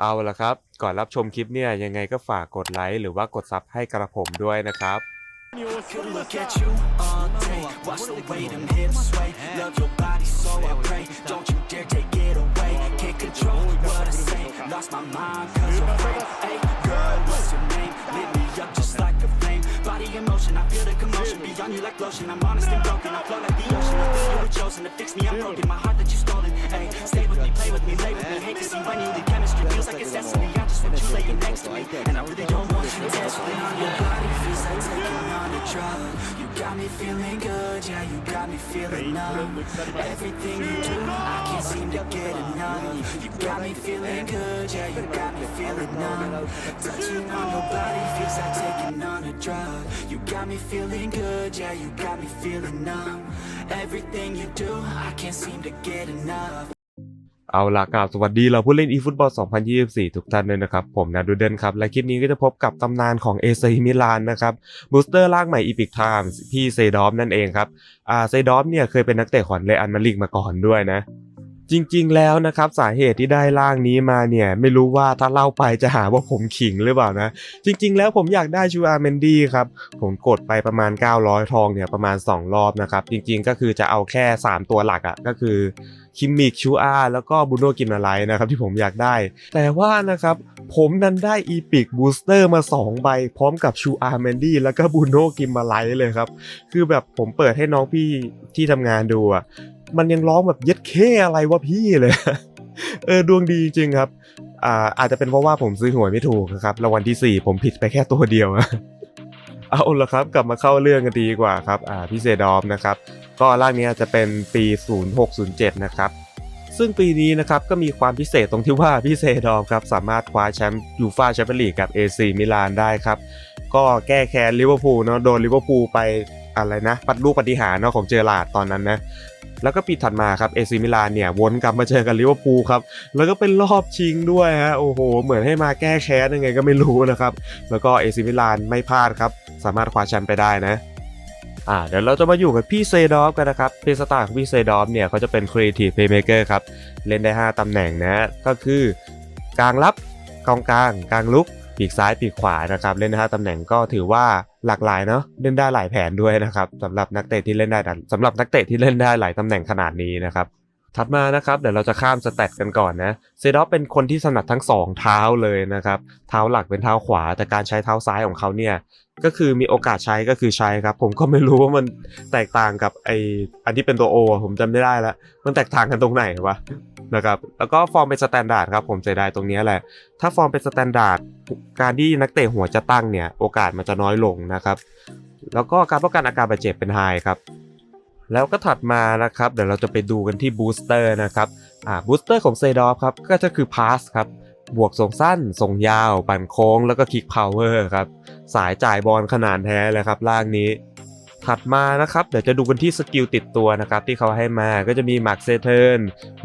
เอาละครับ ก่อนรับชมคลิปเนี่ยยังไงก็ฝากกดไลค์หรือว่ากดซับให้กระผมด้วยนะครับ Could look at you all day. Watch the way them hips sway. Love your body, so I pray. Don't you dare take it away. Can't control what I say. Lost my mind, cause you're afraid. Hey, Body in motion, I feel the commotion. Beyond you like lotion. I'm honest and broken. I flow like the ocean. I feel you were chosen to fix me. I'm broken. My heart that you stolen. Hey, stay with me, play with me, lay with me. Hate to see when you chemistry. Feels like it's destiny. I just want you laying next to me. And I really don't want you desperately your body. Feels like taking on a drug. You got me feeling good, yeah, you got me feeling numb. Everything you do, I can't seem to get enough. You got me feeling good, yeah, you got me feeling numb. Touching on your body feels like taking on a drug. You got me feeling good, yeah, you got me feeling numb. Everything you do, I can't seem to get enough. เอาล่ะกราบสวัสดีเราผู้เล่น eFootball 2024 ทุกท่านเลยนะครับ ผมนาดูเดนครับ และคลิปนี้ก็จะพบกับตำนานของเอซีมิลานนะครับบูสเตอร์ล่างใหม่ Epic Times พี่เซดอฟนั่นเองครับอ่าเซดอฟเนี่ยเคยเป็นนักเตะของเรอัลมาดริดมาก่อนด้วยนะ จริงๆแล้วนะครับสาเหตุที่ได้ร่างนี้มาเนี่ยไม่รู้ว่าถ้าเล่าไปจะหาว่าผมขิงหรือเปล่านะ จริง ๆ แล้วผมอยากได้ชูอาร์เมนดี้ครับ ผมกดไปประมาณ 900 ทองเนี่ยประมาณ 2 รอบนะครับ จริงๆก็คือจะเอาแค่ 3 ตัวหลักอะ่ะก็คือคิมมิกชูอาร์แล้วก็บูโนกินอะไรนะครับที่ผมอยากได้ แต่ว่านะครับผมนั้นได้อีพิกบูสเตอร์มา 2 ใบ พร้อมกับชูอาร์เมนดี้แล้วก็บูโนกินมาไลเลยครับ คือแบบผมเปิดให้น้องพี่ที่ทำงานดูอะ มันยังร้องแบบเย็ดเคอะไรวะพี่เลย เออดวงดีจริงครับ อ่าอาจจะเป็นเพราะว่าผมซื้อหวยไม่ถูกครับรางวัลที่ 4 ผมผิดไปแค่ตัวเดียวเอาละครับกลับมาเข้าเรื่องกันดีกว่าครับอ่าพี่เซดอมนะครับ ก็ร่างนี้จะเป็นปี 0607 นะครับซึ่งปีนี้นะครับก็มีความพิเศษตรงที่ว่าพี่เซดอมครับสามารถคว้าแชมป์ยูฟ่าแชมเปี้ยนลีกกับ AC มิลานได้ครับ ก็แก้แค้นลิเวอร์พูลเนาะโดนลิเวอร์พูลไป อะไรนะปัดลูกปฏิหารเนาะของเจอร์ลาดตอนนั้นนะแล้วก็ปีถัดมาครับเอซิมิลานเนี่ยวนกลับมาเจอกันลิเวอร์พูลครับแล้วก็เป็นรอบชิงด้วยฮะโอ้โห เหมือนให้มาแก้แค้นยังไงก็ไม่รู้นะครับ แล้วก็เอซิมิลานไม่พลาดครับ สามารถคว้าแชมป์ไปได้นะอ่าเดี๋ยวเราจะมาอยู่กับพี่เซดอฟกันนะครับเพลย์สไตล์ของพี่เซดอฟเนี่ยเขาจะเป็น Creative Playmaker ครับ เล่นได้ 5 ตำแหน่งนะก็คือกลางรับกองกลางกลางลุกปีกซ้ายปีกขวานะครับ เล่นได้5ตำแหน่งก็ถือว่า หลากหลายเนาะเล่นได้หลายแผนด้วยนะครับสำหรับนักเตะที่เล่นได้สำหรับนักเตะที่เล่นได้หลายตำแหน่งขนาดนี้นะครับถัดมานะครับเดี๋ยวเราจะข้ามสเตตกันก่อนนะเซดอฟเป็นคนที่ถนัดทั้งสองเท้าเลยนะครับเท้าหลักเป็นเท้าขวา แต่การใช้เท้าซ้ายของเขาเนี่ยก็คือมีโอกาสใช้ก็คือใช้ครับ ผมก็ไม่รู้ว่ามันแตกต่างกับไออันที่เป็นตัวโอผมจำไม่ได้ล้วมันแตกต่างกันตรงไหนวะ นะครับแล้วก็ฟอร์มเป็นสแตนดาร์ดครับผมเสียดายตรงนี้แหละ ถ้าฟอร์มเป็นสแตนดาร์ดการที่นักเตะหัวจะตั้งเนี่ยโอกาสมันจะน้อยลงนะครับ แล้วก็การป้องกันอาการบาดเจ็บเป็นไฮครับแล้วก็ถัดมานะครับ เดี๋ยวเราจะไปดูกันที่บูสเตอร์นะครับอ่าบูสเตอร์ของเซดอฟครับก็จะคือพาสครับบวกส่งสั้น ส่งยาว ปั่นโค้ง แล้วก็คิกพาวเวอร์ครับ สายจ่ายบอลขนาดแท้เลยครับล่างนี้ ถัดมานะครับเดี๋ยวจะดูกันที่สกิลติดตัวนะครับที่เขาให้มาก็จะมีมาร์คเซเทิร์น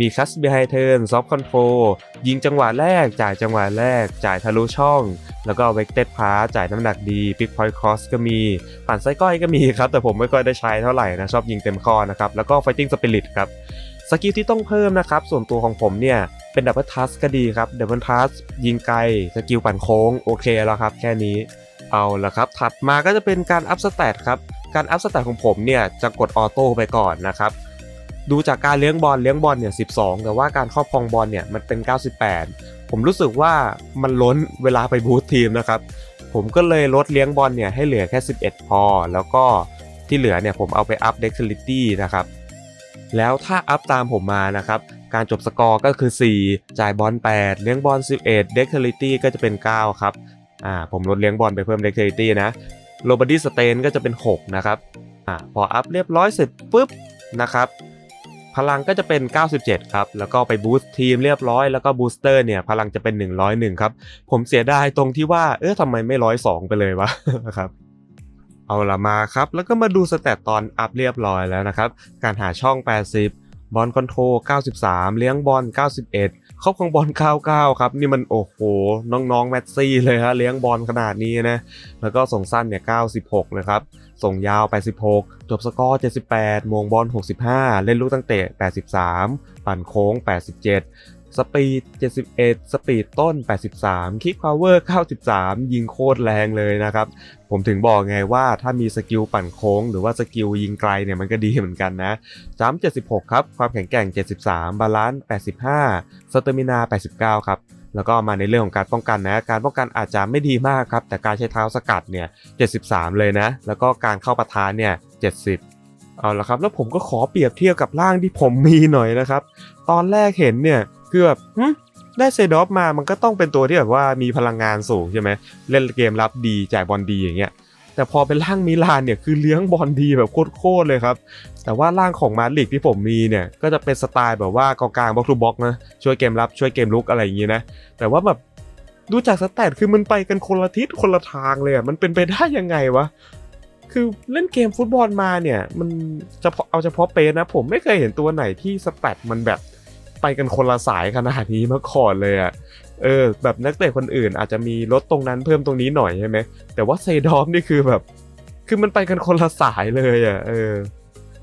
มีคัสเบียไฮเทิร์นซอฟคอนโทรยิงจังหวะแรก จ่ายจังหวะแรก จ่ายทะลุช่อง แล้วก็เวกเต็ดพาจ่ายน้ำหนักดีปิกพอยต์คอสก็มีปั่นไส้ก้อยก็มีครับ แต่ผมไม่ค่อยได้ใช้เท่าไหร่นะ ชอบยิงเต็มข้อนะครับ แล้วก็ Fighting Spirit ครับสกิลที่ต้องเพิ่มนะครับ ส่วนตัวของผมเนี่ย เป็นดับเบิลทัสก็ดีครับดับเบิลทัสยิงไกลสกิลปั่นโค้งโอเคแล้วครับ แค่นี้เอาละครับ ถัดมาก็จะเป็นการอัพสเตตครับ การอัพสเตตของผมเนี่ยจะกดออโต้ไปก่อนนะครับ ดูจากการเลี้ยงบอลเลี้ยงบอลเนี่ย12 แต่ว่าการครอบครองบอลเนี่ยมันเป็น 98 ผมรู้สึกว่ามันล้นเวลาไปบูททีมนะครับ ผมก็เลยลดเลี้ยงบอลเนี่ยให้เหลือแค่ 11 พอ แล้วก็ที่เหลือเนี่ยผมเอาไปอัพ Dexterity นะครับ แล้วถ้าอัพตามผมมานะครับ การจบสกอร์ก็คือ 4 จ่ายบอล 8 เลี้ยงบอล 11 Dexterity ก็จะเป็น 9 ครับ อ่า ผมลดเลี้ยงบอลไปเพิ่ม Dexterity นะ r o b o d y Stain ก็จะเป็น 6 นะครับอ่าพออัพเรียบร้อยเสร็จปุ๊บนะครับพลังก็จะเป็น 97 ครับ แล้วก็ไปบูสต์ทีมเรียบร้อย แล้วก็บูสเตอร์เนี่ย พลังจะเป็น 101 ครับ ผมเสียดายตรงที่ว่า เออทำไมไม่ 102 ไปเลยวะนะครับ เอาละมาครับ แล้วก็มาดูสเตตตอนอัพเรียบร้อยแล้วนะครับ การหาช่อง 80 บอลคอนโทรล93 เลี้ยงบอล91 ครอบครองบอล99 ครับ นี่มันโอ้โห น้องๆแมตซี่เลยฮะเลี้ยงบอลขนาดนี้นะ แล้วก็ส่งสั้นเนี่ย 96 นะครับ ส่งยาว 86 จบสกอร์ 78 มงบอล 65 เล่นลูกตั้งเตะ 83 ปั่นโค้ง 87 สปีด 71 สปีดต้น 83 คิกพาวเวอร์ 93 ยิงโคตรแรงเลยนะครับ ผมถึงบอกไงว่าถ้ามีสกิลปั่นโค้ง หรือว่าสกิลยิงไกลเนี่ยมันก็ดีเหมือนกันนะจัม76 ครับ ความแข็งแกร่ง 73 บาลานซ์ 85 สเตอร์มินา 89 ครับแล้วก็มาในเรื่องของการป้องกันนะ การป้องกันอาจจะไม่ดีมากครับ แต่การใช้เท้าสกัดเนี่ย 73 เลยนะ แล้วก็การเข้าประทานเนี่ย 70 เอาละครับ แล้วผมก็ขอเปรียบเทียบกับร่างที่ผมมีหน่อยนะครับ ตอนแรกเห็นเนี่ย คือแบบหึได้เซดอฟมามันก็ต้องเป็นตัวที่แบบว่ามีพลังงานสูงใช่ไหมเล่นเกมรับดีจ่ายบอลดีอย่างเงี้ยแต่พอเป็นร่างมิลานเนี่ยคือเลี้ยงบอลดีแบบโคตรๆเลยครับ แต่ว่าร่างของมาดริดที่ผมมีเนี่ยก็จะเป็นสไตล์แบบว่ากองกลางบล็อกทูบล็อกนะช่วยเกมรับช่วยเกมลุกอะไรอย่างงี้นะแต่ว่าแบบดูจากสแตทคือมันไปกันคนละทิศคนละทางเลยอะมันเป็นไปได้ยังไงวะคือเล่นเกมฟุตบอลมาเนี่ย มันเฉพาะเอาเฉพาะเปสนะ ผมไม่เคยเห็นตัวไหนที่สแตทมันแบบ ไปกันคนละสายขนาดนี้มาก่อนเลยอะเออ แบบนักเตะคนอื่นอาจจะมีลดตรงนั้นเพิ่มตรงนี้หน่อยใช่ไหมแต่ว่าเซดอฟนี่คือแบบ คือมันไปกันคนละสายเลยอะเออ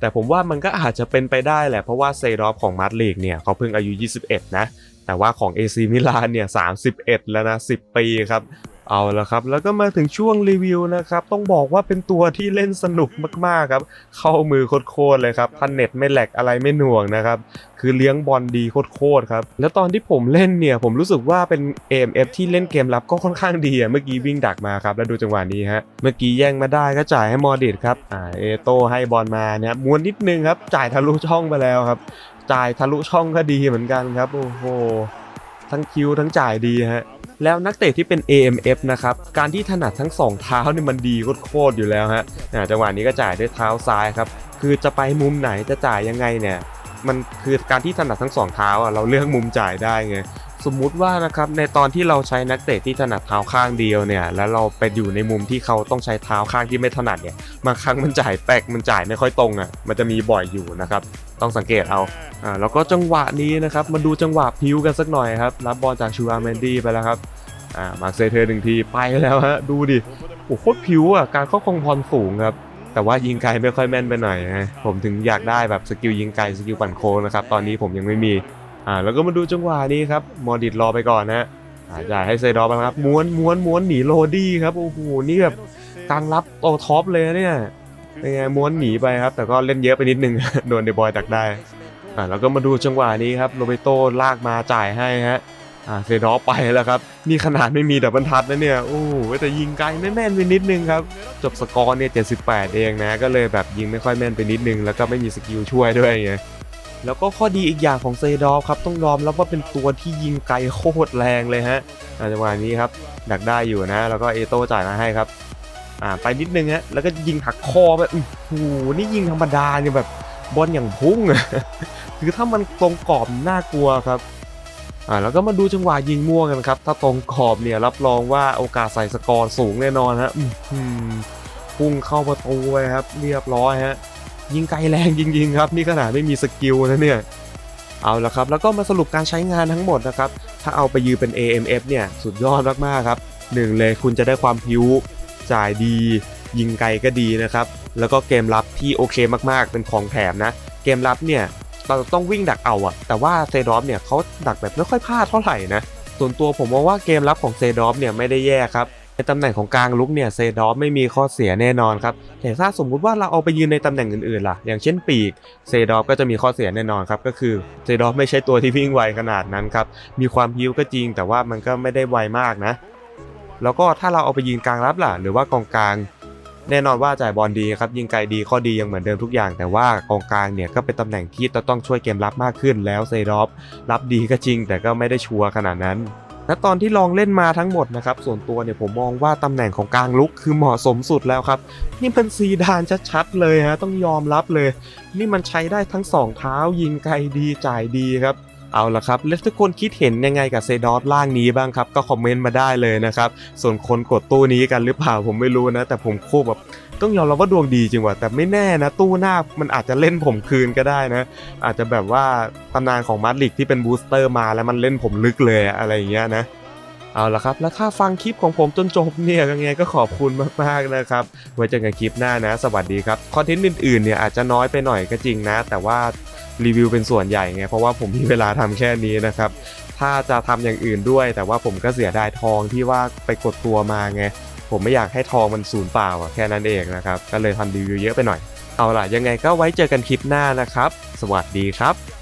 แต่ผมว่ามันก็อาจจะเป็นไปได้แหละเพราะว่าเซดอฟของมาดริดเนี่ยเขาเพิ่งอายุ 21 นะแต่ว่าของ AC มิลานเนี่ย 31 แล้วนะ 10 ปีครับ เอาละครับ แล้วก็มาถึงช่วงรีวิวนะครับ ต้องบอกว่าเป็นตัวที่เล่นสนุกมากๆครับ เข้ามือโคตรเลยครับพันเน็ตไม่แหลกอะไรไม่หน่วงนะครับ คือเลี้ยงบอลดีโคตรครับ แล้วตอนที่ผมเล่นเนี่ย ผมรู้สึกว่าเป็น AMF ที่เล่นเกมรับก็ค่อนข้างดีอะเมื่อกี้วิ่งดักมาครับ แล้วดูจังหวะนี้ฮะ เมื่อกี้แย่งมาได้ก็จ่ายให้มอดิดครับ อ่า เอโตให้บอลมาเนี่ยม้วนนิดนึงครับ จ่ายทะลุช่องไปแล้วครับ จ่ายทะลุช่องก็ดีเหมือนกันครับ โอ้โห ทั้งคิวทั้งจ่ายดีฮะแล้วนักเตะที่เป็น AMF นะครับการที่ถนัดทั้งสองเท้าเนี่ยมันดีโคตรๆอยู่แล้วฮะอ่าจังหวะนี้ก็จ่ายด้วยเท้าซ้ายครับคือจะไปมุมไหนจะจ่ายยังไงเนี่ยมันคือการที่ถนัดทั้งสองเท้าอะเราเลือกมุมจ่ายได้ไง สมมุติว่านะครับในตอนที่เราใช้นักเตะที่ถนัดเท้าข้างเดียวเนี่ยแล้วเราไปอยู่ในมุมที่เขาต้องใช้เท้าข้างที่ไม่ถนัดเนี่ยบางครั้งมันจ่ายแปลกมันจ่ายไม่ค่อยตรงอะมันจะมีบ่อยอยู่นะครับต้องสังเกตเอาอ่าแล้วก็จังหวะนี้นะครับมาดูจังหวะพิวกันสักหน่อยครับรับบอลจากชูอาร์แมนดี้ไปแล้วครับอ่ามาเซเทอร์หนึ่งทีไปแล้วฮะดูดิโอ้โคตรพิวอะการเข้าครองบอลสูงครับแต่ว่ายิงไกลไม่ค่อยแม่นไปหน่อยนะผมถึงอยากได้แบบสกิลยิงไกลสกิลปั่นโค้งนะครับตอนนี้ผมยังไม่มี อ่าแล้วก็มาดูจังหวะนี้ครับมอดิดรอไปก่อนนะอ่าจ่ายให้เซดอฟนะครับม้วนม้วนม้วนหนีโรดี้ครับโอ้โหนี่แบบกลางรับโอท็อปเลยเนี่ยเป็นไงม้วนหนีไปครับ แต่ก็เล่นเยอะไปนิดนึงโดนเดบอยตักได้อ่าแล้วก็มาดูจังหวะนี้ครับโรเบโตลากมาจ่ายให้ฮะอ่าเซดอไปแล้วครับนี่ขนาดไม่มีดับบิลทัชนะเนี่ยโอ้โหแต่ยิงไกลไม่แม่นไปนิดนึงครับจบสกอร์เนี่ย78เองนะก็เลยแบบยิงไม่ค่อยแม่นไปนิดนึงแล้วก็ไม่มีสกิลช่วยด้วยไง แล้วก็ข้อดีอีกอย่างของเซดอฟครับต้องยอมรับว่าเป็นตัวที่ยิงไกลโคตรแรงเลยฮะอาจังหวะนี้ครับดักได้อยู่นะ แล้วก็เอโต้จ่ายมาให้ครับอ่าไปนิดนึงฮะแล้วก็ยิงหักคอไปโอ้โหนี่ยิงธรรมดาเนี่ยแบบบอลอย่างพุ่งคือถ้ามันตรงกรอบน่ากลัวครับอ่าแล้วก็มาดูจังหวะยิงม่วงกันครับ ถ้าตรงกรอบเนี่ยรับรองว่าโอกาสใส่สกอร์สูงแน่นอนฮะอือหือพุ่งเข้าประตูไปครับ เรียบร้อยฮะ ยิงไกลแรงจริงๆครับนี่ขนาดไม่มีสกิลนะเนี่ยเอาละครับแล้วก็มาสรุปการใช้งานทั้งหมดนะครับถ้าเอาไปยืมเป็น AMF เนี่ยสุดยอดมากๆครับหนึ่งเลยคุณจะได้ความพิ้วจ่ายดี ยิงไกลก็ดีนะครับแล้วก็เกมรับที่โอเคมากๆ เป็นของแถมนะ เกมรับเนี่ยเราต้องวิ่งดักเอาอะแต่ว่าเซดอฟเนี่ยเขาดักแบบไม่ค่อยพลาดเท่าไหร่นะส่วนตัวผมมองว่าเกมรับของเซดอฟเนี่ยไม่ได้แย่ครับ ในตำแหน่งของกลางลุกเนี่ยเซดอฟไม่มีข้อเสียแน่นอนครับแต่ถ้าสมมุติว่าเราเอาไปยืนในตำแหน่งอื่นๆล่ะ อย่างเช่นปีกเซดอฟก็จะมีข้อเสียแน่นอนครับก็คือเซดอฟไม่ใช่ตัวที่วิ่งไวขนาดนั้นครับมีความพิ้วก็จริง แต่ว่ามันก็ไม่ได้ไวมากนะ แล้วก็ถ้าเราเอาไปยืนกลางรับล่ะ หรือว่ากองกลาง แน่นอนว่าจ่ายบอลดีครับยิงไกลดีข้อดียังเหมือนเดิมทุกอย่าง แต่ว่ากองกลางเนี่ยก็เป็นตำแหน่งที่จะต้องช่วยเกมรับมากขึ้น แล้วเซดอฟรับดีก็จริง แต่ก็ไม่ได้ชัวร์ขนาดนั้น ณตอนที่ลองเล่นมาทั้งหมดนะครับส่วนตัวเนี่ยผมมองว่าตำแหน่งของกลางลุกคือเหมาะสมสุดแล้วครับ นี่มันซีดานชัดๆเลยฮะต้องยอมรับเลย นี่มันใช้ได้ทั้งสองเท้ายิงไกลดีจ่ายดีครับเอาละครับ แล้วทุกคนคิดเห็นยังไงกับเซดอสล่างนี้บ้างครับ ก็คอมเมนต์มาได้เลยนะครับ ส่วนคนกดตู้นี้กันหรือเปล่าผมไม่รู้นะ แต่ผมโคตรแบบ ต้องยอมรับว่าดวงดีจริงว่ะแต่ไม่แน่นะ ตู้หน้ามันอาจจะเล่นผมคืนก็ได้นะ อาจจะแบบว่าตำนานของมาดริดที่เป็นบูสเตอร์มาแล้วมันเล่นผมลึกเลยอะไรอย่างเงี้ยนะเอาละครับ แล้วถ้าฟังคลิปของผมจนจบเนี่ยยังไงก็ขอบคุณมากๆนะครับ ไว้เจอกันคลิปหน้านะ สวัสดีครับ คอนเทนต์อื่นๆเนี่ยอาจจะน้อยไปหน่อยก็จริงนะ แต่ว่ารีวิวเป็นส่วนใหญ่ไง เพราะว่าผมมีเวลาทำแค่นี้นะครับ ถ้าจะทำอย่างอื่นด้วย แต่ว่าผมก็เสียดายทองที่ว่าไปกดตัวมาไง ผมไม่อยากให้ทองมันสูญเปล่าอะแค่นั้นเองนะครับ ก็เลยทำรีวิวเยอะไปหน่อย เอาล่ะยังไงก็ไว้เจอกันคลิปหน้านะครับ สวัสดีครับ